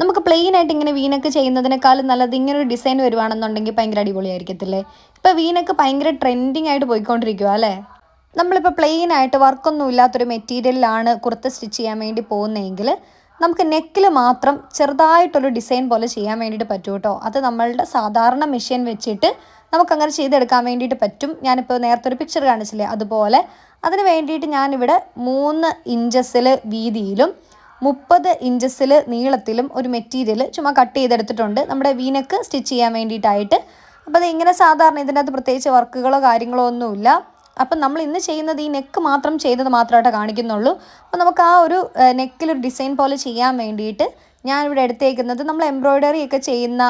നമുക്ക് പ്ലെയിൻ ആയിട്ട് ഇങ്ങനെ വീനക്ക് ചെയ്യുന്നതിനേക്കാളും നല്ലത് ഇങ്ങനെ ഒരു ഡിസൈൻ വരുവാണെന്നുണ്ടെങ്കിൽ ഭയങ്കര അടിപൊളിയായിരിക്കത്തില്ലേ? ഇപ്പോൾ വീനക്ക് ഭയങ്കര ട്രെൻഡിങ് ആയിട്ട് പോയിക്കൊണ്ടിരിക്കുക അല്ലേ? നമ്മളിപ്പോൾ പ്ലെയിൻ ആയിട്ട് വർക്കൊന്നും ഇല്ലാത്തൊരു മെറ്റീരിയലിലാണ് കുർത്ത സ്റ്റിച്ച് ചെയ്യാൻ വേണ്ടി പോകുന്നതെങ്കിൽ നമുക്ക് നെക്കിൽ മാത്രം ചെറുതായിട്ടൊരു ഡിസൈൻ പോലെ ചെയ്യാൻ വേണ്ടിയിട്ട് പറ്റും കേട്ടോ അത് നമ്മളുടെ സാധാരണ മെഷീൻ വെച്ചിട്ട് നമുക്കങ്ങനെ ചെയ്തെടുക്കാൻ വേണ്ടിയിട്ട് പറ്റും. ഞാനിപ്പോൾ നേരത്തെ ഒരു പിക്ചർ കാണിച്ചില്ലേ? അതുപോലെ അതിന് വേണ്ടിയിട്ട് ഞാനിവിടെ മൂന്ന് ഇഞ്ചസിൽ വീതിയിലും മുപ്പത് ഇഞ്ചസിൽ നീളത്തിലും ഒരു മെറ്റീരിയൽ ചുമ്മാ കട്ട് ചെയ്തെടുത്തിട്ടുണ്ട്. നമ്മുടെ വീനക്ക് സ്റ്റിച്ച് ചെയ്യാൻ വേണ്ടിയിട്ടായിട്ട്. അപ്പോൾ അത് ഇങ്ങനെ സാധാരണ ഇതിന്റെ അകത്ത് പ്രത്യേകിച്ച് വർക്കുകളോ കാര്യങ്ങളോ ഒന്നുമില്ല. അപ്പം നമ്മൾ ഇന്ന് ചെയ്യുന്നത് ഈ നെക്ക് മാത്രം ചെയ്തത് മാത്രമായിട്ട് കാണിക്കുന്നുള്ളൂ. അപ്പോൾ നമുക്ക് ആ ഒരു നെക്കിലൊരു ഡിസൈൻ പോലെ ചെയ്യാൻ വേണ്ടിയിട്ട് ഞാനിവിടെ എടുത്തേക്കുന്നത്. നമ്മൾ എംബ്രോയ്ഡറി ഒക്കെ ചെയ്യുന്ന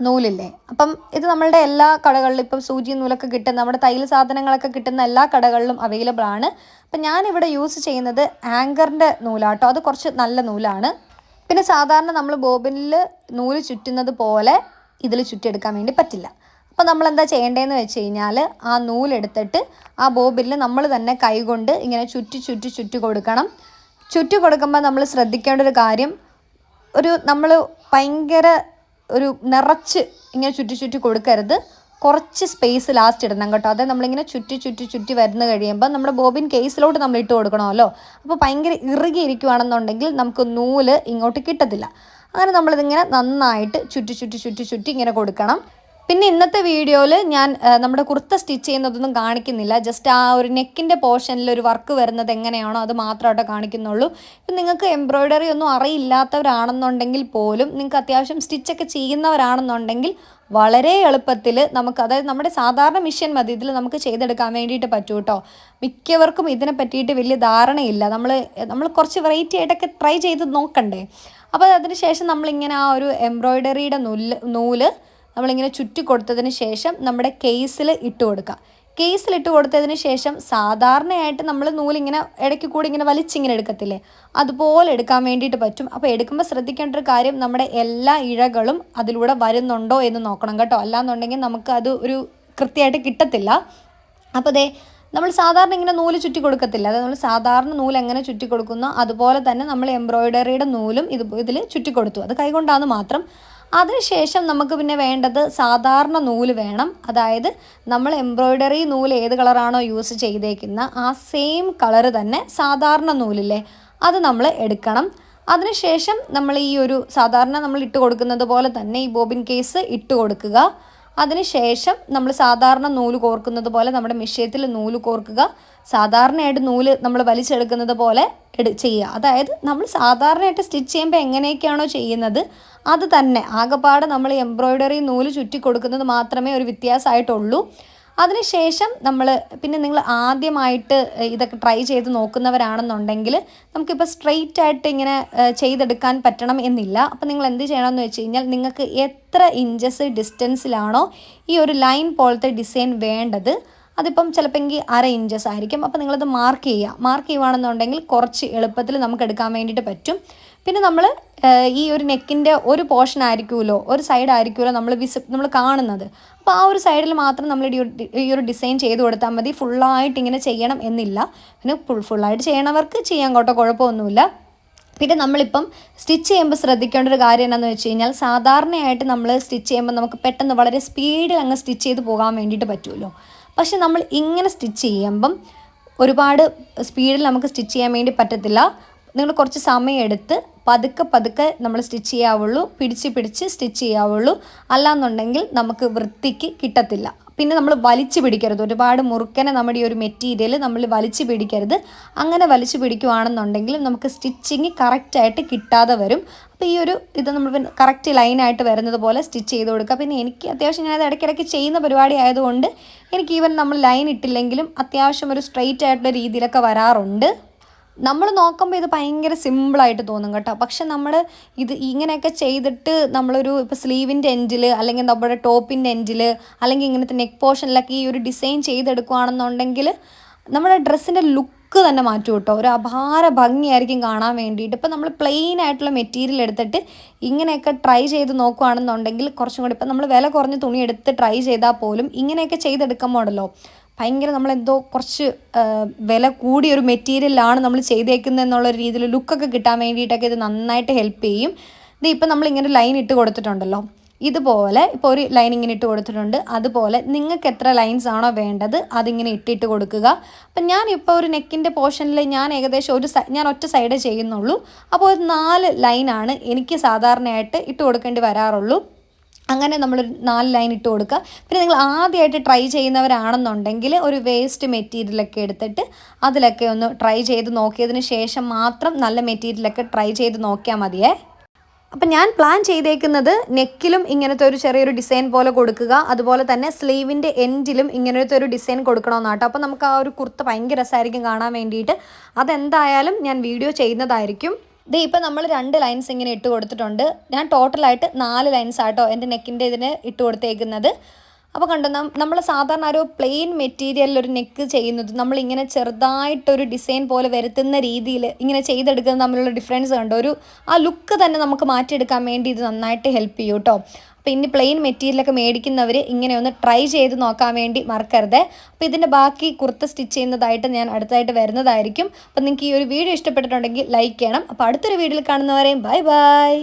നൂലില്ലേ? അപ്പം ഇത് നമ്മളുടെ എല്ലാ കടകളിലും ഇപ്പം സൂചി നൂലൊക്കെ കിട്ടുന്ന നമ്മുടെ തയ്യൽ സാധനങ്ങളൊക്കെ കിട്ടുന്ന എല്ലാ കടകളിലും അവൈലബിൾ ആണ്. അപ്പം ഞാനിവിടെ യൂസ് ചെയ്യുന്നത് ആങ്കറിന്റെ നൂലാട്ടോ. അത് കുറച്ച് നല്ല നൂലാണ്. പിന്നെ സാധാരണ നമ്മൾ ബോബിനിൽ നൂൽ ചുറ്റുന്നത് പോലെ ഇതിൽ ചുറ്റിയെടുക്കാൻ വേണ്ടി പറ്റില്ല. അപ്പോൾ നമ്മൾ എന്താ ചെയ്യേണ്ടതെന്ന് വെച്ച് കഴിഞ്ഞാൽ ആ നൂലെടുത്തിട്ട് ആ ബോബിനിൽ നമ്മൾ തന്നെ കൈകൊണ്ട് ഇങ്ങനെ ചുറ്റി ചുറ്റി ചുറ്റി കൊടുക്കണം. ചുറ്റി കൊടുക്കുമ്പോൾ നമ്മൾ ശ്രദ്ധിക്കേണ്ട ഒരു കാര്യം ഒരു നമ്മൾ ഭയങ്കര ഒരു നിറച്ച് ഇങ്ങനെ ചുറ്റി ചുറ്റി കൊടുക്കരുത്. കുറച്ച് സ്പേസ് ലാസ്റ്റ് ഇടണം കേട്ടോ. അതായത് നമ്മളിങ്ങനെ ചുറ്റി ചുറ്റി ചുറ്റി വരുന്ന കഴിയുമ്പോൾ നമ്മുടെ ബോബിൻ കേസിലോട്ട് നമ്മൾ ഇട്ട് കൊടുക്കണമല്ലോ. അപ്പോൾ ഭയങ്കര ഇറുകി ഇരിക്കുകയാണെന്നുണ്ടെങ്കിൽ നമുക്ക് നൂൽ ഇങ്ങോട്ട് കിട്ടത്തില്ല. അങ്ങനെ നമ്മളിതിങ്ങനെ നന്നായിട്ട് ചുറ്റി ചുറ്റി ചുറ്റി ചുറ്റി ഇങ്ങനെ കൊടുക്കണം. പിന്നെ ഇന്നത്തെ വീഡിയോയിൽ ഞാൻ നമ്മുടെ കുർത്ത സ്റ്റിച്ച് ചെയ്യുന്നതൊന്നും കാണിക്കുന്നില്ല. ജസ്റ്റ് ആ ഒരു നെക്കിന്റെ പോർഷനിൽ ഒരു വർക്ക് വരുന്നത് എങ്ങനെയാണോ അത് മാത്രമായിട്ട് കാണിക്കുന്നുള്ളൂ. ഇപ്പം നിങ്ങൾക്ക് എംബ്രോയ്ഡറി ഒന്നും അറിയില്ലാത്തവരാണെന്നുണ്ടെങ്കിൽ പോലും നിങ്ങൾക്ക് അത്യാവശ്യം സ്റ്റിച്ചൊക്കെ ചെയ്യുന്നവരാണെന്നുണ്ടെങ്കിൽ വളരെ എളുപ്പത്തിൽ നമുക്ക് അതായത് നമ്മുടെ സാധാരണ മിഷൻ മതി ഇതിൽ നമുക്ക് ചെയ്തെടുക്കാൻ വേണ്ടിയിട്ട് പറ്റൂ കേട്ടോ മിക്കവർക്കും ഇതിനെ പറ്റിയിട്ട് വലിയ ധാരണയില്ല. നമ്മൾ നമ്മൾ കുറച്ച് വെറൈറ്റി ആയിട്ടൊക്കെ ട്രൈ ചെയ്ത് നോക്കണ്ടേ. അപ്പോൾ അതിന് ശേഷം നമ്മളിങ്ങനെ ആ ഒരു എംബ്രോയ്ഡറിയുടെ നൂൽ നൂൽ നമ്മളിങ്ങനെ ചുറ്റി കൊടുത്തതിന് ശേഷം നമ്മുടെ കേസിൽ ഇട്ട് കൊടുക്കുക കേസിൽ ഇട്ട് കൊടുത്തതിന് ശേഷം സാധാരണയായിട്ട് നമ്മൾ നൂലിങ്ങനെ ഇടയ്ക്ക് കൂടി ഇങ്ങനെ വലിച്ചിങ്ങനെ എടുക്കത്തില്ലേ? അതുപോലെ എടുക്കാൻ വേണ്ടിയിട്ട് പറ്റും. അപ്പോൾ എടുക്കുമ്പോൾ ശ്രദ്ധിക്കേണ്ട ഒരു കാര്യം നമ്മുടെ എല്ലാ ഇഴകളും അതിലൂടെ വരുന്നുണ്ടോ എന്ന് നോക്കണം കേട്ടോ. അല്ലാന്നുണ്ടെങ്കിൽ നമുക്ക് അത് ഒരു കൃത്യമായിട്ട് കിട്ടത്തില്ല. അപ്പോൾ ദേ നമ്മൾ സാധാരണ ഇങ്ങനെ നൂൽ ചുറ്റി കൊടുക്കത്തില്ല. അതായത് നമ്മൾ സാധാരണ നൂൽ എങ്ങനെ ചുറ്റി കൊടുക്കുന്നോ അതുപോലെ തന്നെ നമ്മൾ എംബ്രോയിഡറിയുടെ നൂലും ഇത് ഇതിൽ ചുറ്റി കൊടുത്തു. അത് കൈകൊണ്ടാണ് മാത്രം. അതിനുശേഷം നമുക്ക് പിന്നെ വേണ്ടത് സാധാരണ നൂൽ വേണം. അതായത് നമ്മൾ എംബ്രോയ്ഡറി നൂൽ ഏത് കളറാണോ യൂസ് ചെയ്തേക്കുന്ന ആ സെയിം കളറ് തന്നെ സാധാരണ നൂലില്ലേ അത് നമ്മൾ എടുക്കണം. അതിനുശേഷം നമ്മൾ ഈ ഒരു സാധാരണ നമ്മൾ ഇട്ട് കൊടുക്കുന്നത് പോലെ തന്നെ ഈ ബോബിൻ കേസ് ഇട്ട് കൊടുക്കുക. അതിനുശേഷം നമ്മൾ സാധാരണ നൂൽ കോർക്കുന്നത് പോലെ നമ്മുടെ മിഷ്യത്തിൽ നൂൽ കോർക്കുക. സാധാരണയായിട്ട് നൂൽ നമ്മൾ വലിച്ചെടുക്കുന്നത് പോലെ എടു ചെയ്യുക. അതായത് നമ്മൾ സാധാരണയായിട്ട് സ്റ്റിച്ച് ചെയ്യുമ്പോൾ എങ്ങനെയൊക്കെയാണോ ചെയ്യുന്നത് അത് തന്നെ. ആകെപ്പാടെ നമ്മൾ എംബ്രോയ്ഡറി നൂൽ ചുറ്റി കൊടുക്കുന്നത് മാത്രമേ ഒരു വ്യത്യാസമായിട്ടുള്ളൂ. അതിനുശേഷം നമ്മൾ പിന്നെ നിങ്ങൾ ആദ്യമായിട്ട് ഇതൊക്കെ ട്രൈ ചെയ്ത് നോക്കുന്നവരാണെന്നുണ്ടെങ്കിൽ നമുക്കിപ്പോൾ സ്ട്രെയിറ്റ് ആയിട്ട് ഇങ്ങനെ ചെയ്തെടുക്കാൻ പറ്റണം എന്നില്ല. അപ്പോൾ നിങ്ങൾ എന്ത് ചെയ്യണമെന്ന് വെച്ച് കഴിഞ്ഞാൽ നിങ്ങൾക്ക് എത്ര ഇഞ്ചസ് ഡിസ്റ്റൻസിലാണോ ഈ ഒരു ലൈൻ പോലത്തെ ഡിസൈൻ വേണ്ടത് അതിപ്പം ചിലപ്പോൾ അര ഇഞ്ചസ് ആയിരിക്കും. അപ്പോൾ നിങ്ങളത് മാർക്ക് ചെയ്യുക. മാർക്ക് ചെയ്യുവാണെന്നുണ്ടെങ്കിൽ കുറച്ച് എളുപ്പത്തിൽ നമുക്ക് എടുക്കാൻ വേണ്ടിയിട്ട് പറ്റും. പിന്നെ നമ്മൾ ഈ ഒരു നെക്കിന്റെ ഒരു പോർഷൻ ആയിരിക്കുമല്ലോ ഒരു സൈഡ് ആയിരിക്കുമല്ലോ നമ്മൾ വിസ് നമ്മൾ കാണുന്നത്. അപ്പോൾ ആ ഒരു സൈഡിൽ മാത്രം നമ്മൾ ഈ ഒരു ഡിസൈൻ ചെയ്ത് കൊടുത്താൽ മതി ഫുള്ളായിട്ട് ഇങ്ങനെ ചെയ്യണം എന്നില്ല. പിന്നെ ഫുൾ ഫുള്ളായിട്ട് ചെയ്യണവർക്ക് ചെയ്യാൻ കേട്ടോ കുഴപ്പമൊന്നുമില്ല. പിന്നെ നമ്മളിപ്പം സ്റ്റിച്ച് ചെയ്യുമ്പോൾ ശ്രദ്ധിക്കേണ്ട ഒരു കാര്യം എന്താണെന്ന് വെച്ച് കഴിഞ്ഞാൽ സാധാരണയായിട്ട് നമ്മൾ സ്റ്റിച്ച് ചെയ്യുമ്പോൾ നമുക്ക് പെട്ടെന്ന് വളരെ സ്പീഡിൽ അങ്ങ് സ്റ്റിച്ച് ചെയ്ത് പോകാൻ വേണ്ടിയിട്ട് പറ്റുമല്ലോ. പക്ഷെ നമ്മൾ ഇങ്ങനെ സ്റ്റിച്ച് ചെയ്യുമ്പം ഒരുപാട് സ്പീഡിൽ നമുക്ക് സ്റ്റിച്ച് ചെയ്യാൻ വേണ്ടി പറ്റത്തില്ല. നിങ്ങൾ കുറച്ച് സമയം എടുത്ത് പതുക്കെ പതുക്കെ നമ്മൾ സ്റ്റിച്ച് ചെയ്യാവുള്ളൂ പിടിച്ച് പിടിച്ച് സ്റ്റിച്ച് ചെയ്യാവുള്ളൂ. അല്ലാന്നുണ്ടെങ്കിൽ നമുക്ക് വൃത്തിക്ക് കിട്ടത്തില്ല. പിന്നെ നമ്മൾ വലിച്ചു പിടിക്കരുത്. ഒരുപാട് മുറുക്കനെ നമ്മുടെ ഈ ഒരു മെറ്റീരിയൽ നമ്മൾ വലിച്ചു പിടിക്കരുത്. അങ്ങനെ വലിച്ചു പിടിക്കുവാണെന്നുണ്ടെങ്കിൽ നമുക്ക് സ്റ്റിച്ചിങ് കറക്റ്റായിട്ട് കിട്ടാതെ വരും. അപ്പോൾ ഈ ഒരു ഇത് നമ്മൾ കറക്റ്റ് ലൈനായിട്ട് വരുന്നത് പോലെ സ്റ്റിച്ച് ചെയ്ത് കൊടുക്കുക. പിന്നെ എനിക്ക് അത്യാവശ്യം ഞാനത് ഇടയ്ക്കിടയ്ക്ക് ചെയ്യുന്ന പരിപാടി ആയതുകൊണ്ട് എനിക്ക് ഈവൻ നമ്മൾ ലൈൻ ഇട്ടില്ലെങ്കിലും അത്യാവശ്യം ഒരു സ്ട്രെയിറ്റ് ആയിട്ടുള്ള രീതിയിലൊക്കെ വരാറുണ്ട്. നമ്മൾ നോക്കുമ്പോൾ ഇത് ഭയങ്കര സിമ്പിളായിട്ട് തോന്നും കേട്ടോ. പക്ഷെ നമ്മൾ ഇത് ഇങ്ങനെയൊക്കെ ചെയ്തിട്ട് നമ്മളൊരു ഇപ്പോൾ സ്ലീവിന്റെ എൻഡിൽ അല്ലെങ്കിൽ നമ്മുടെ ടോപ്പിന്റെ എൻഡിൽ അല്ലെങ്കിൽ ഇങ്ങനത്തെ നെക്ക് പോർഷനിലൊക്കെ ഈ ഒരു ഡിസൈൻ ചെയ്തെടുക്കുകയാണെന്നുണ്ടെങ്കിൽ നമ്മുടെ ഡ്രസ്സിന്റെ ലുക്ക് തന്നെ മാറ്റും കേട്ടോ. ഒരു അപാര ഭംഗിയായിരിക്കും കാണാൻ വേണ്ടിയിട്ട്. ഇപ്പം നമ്മൾ പ്ലെയിൻ ആയിട്ടുള്ള മെറ്റീരിയൽ എടുത്തിട്ട് ഇങ്ങനെയൊക്കെ ട്രൈ ചെയ്ത് നോക്കുകയാണെന്നുണ്ടെങ്കിൽ കുറച്ചും കൂടി ഇപ്പം നമ്മൾ വില കുറഞ്ഞ തുണി എടുത്ത് ട്രൈ ചെയ്താൽ പോലും ഇങ്ങനെയൊക്കെ ചെയ്തെടുക്കുമ്പോൾ ഉണ്ടല്ലോ. ഭയങ്കര നമ്മളെന്തോ കുറച്ച് വില കൂടിയ ഒരു മെറ്റീരിയലാണ് നമ്മൾ ചെയ്തേക്കുന്നത് എന്നുള്ള രീതിയിൽ ലുക്കൊക്കെ കിട്ടാൻ വേണ്ടിയിട്ടൊക്കെ ഇത് നന്നായിട്ട് ഹെൽപ്പ് ചെയ്യും. ഇത് ഇപ്പം നമ്മൾ ഇങ്ങനെ ലൈൻ ഇട്ട് കൊടുത്തിട്ടുണ്ടല്ലോ. ഇതുപോലെ ഇപ്പോൾ ഒരു ലൈൻ ഇങ്ങനെ ഇട്ട് കൊടുത്തിട്ടുണ്ട്. അതുപോലെ നിങ്ങൾക്ക് എത്ര ലൈൻസ് ആണോ വേണ്ടത് അതിങ്ങനെ ഇട്ടിട്ട് കൊടുക്കുക. അപ്പം ഞാൻ ഇപ്പോൾ ഒരു നെക്കിന്റെ പോർഷനിൽ ഞാൻ ഏകദേശം ഒരു ഞാൻ ഒറ്റ സൈഡേ ചെയ്യുന്നുള്ളൂ. അപ്പോൾ ഒരു നാല് ലൈനാണ് എനിക്ക് സാധാരണയായിട്ട് ഇട്ട് കൊടുക്കേണ്ടി വരാറുള്ളൂ. അങ്ങനെ നമ്മൾ നാല് ലൈൻ ഇട്ട് കൊടുക്കുക പിന്നെ നിങ്ങൾ ആദ്യമായിട്ട് ട്രൈ ചെയ്യുന്നവരാണെന്നുണ്ടെങ്കിൽ ഒരു വേസ്റ്റ് മെറ്റീരിയലൊക്കെ എടുത്തിട്ട് അതിലൊക്കെ ഒന്ന് ട്രൈ ചെയ്ത് നോക്കിയതിന് ശേഷം മാത്രം നല്ല മെറ്റീരിയലൊക്കെ ട്രൈ ചെയ്ത് നോക്കിയാൽ മതിയേ. അപ്പം ഞാൻ പ്ലാൻ ചെയ്തേക്കുന്നത് നെക്കിലും ഇങ്ങനത്തെ ഒരു ചെറിയൊരു ഡിസൈൻ പോലെ കൊടുക്കുക. അതുപോലെ തന്നെ സ്ലീവിന്റെ എൻഡിലും ഇങ്ങനത്തെ ഒരു ഡിസൈൻ കൊടുക്കണമെന്നാട്ടോ അപ്പോൾ നമുക്ക് ആ ഒരു കുർത്ത ഭയങ്കര രസമായിരിക്കും കാണാൻ വേണ്ടിയിട്ട്. അതെന്തായാലും ഞാൻ വീഡിയോ ചെയ്യുന്നതായിരിക്കും. ദേ ഇപ്പം നമ്മൾ രണ്ട് ലൈൻസ് ഇങ്ങനെ ഇട്ട് കൊടുത്തിട്ടുണ്ട്. ഞാൻ ടോട്ടലായിട്ട് നാല് ലൈൻസ് ആട്ടോ എന്റെ നെക്കിന്റെ ഇതിന് ഇട്ട് കൊടുത്തേക്കുന്നത്. അപ്പോൾ കണ്ടോ നമ്മൾ സാധാരണ ഒരു പ്ലെയിൻ മെറ്റീരിയലിൽ ഒരു നെക്ക് ചെയ്യുന്നത് നമ്മൾ ഇങ്ങനെ ചെറുതായിട്ടൊരു ഡിസൈൻ പോലെ വരുത്തുന്ന രീതിയിൽ ഇങ്ങനെ ചെയ്തെടുക്കുന്നത് തമ്മിലുള്ള ഡിഫറൻസ് കണ്ടോ? ഒരു ആ ലുക്ക് തന്നെ നമുക്ക് മാറ്റിയെടുക്കാൻ വേണ്ടി ഇത് നന്നായിട്ട് ഹെൽപ്പ് ചെയ്യും കേട്ടോ ഇനി പ്ലെയിൻ മെറ്റീരിയലൊക്കെ മേടിക്കുന്നവർ ഇങ്ങനെ ഒന്ന് ട്രൈ ചെയ്ത് നോക്കാൻ വേണ്ടി മറക്കരുത്. അപ്പോൾ ഇതിന്റെ ബാക്കി കുർത്ത സ്റ്റിച്ച് ചെയ്യുന്നതായിട്ട് ഞാൻ അടുത്തതായിട്ട് വരുന്നതായിരിക്കും. അപ്പം നിങ്ങൾക്ക് ഈ ഒരു വീഡിയോ ഇഷ്ടപ്പെട്ടിട്ടുണ്ടെങ്കിൽ ലൈക്ക് ചെയ്യണം. അപ്പോൾ അടുത്തൊരു വീഡിയോയിൽ കാണുന്നവരെയും ബൈ ബൈ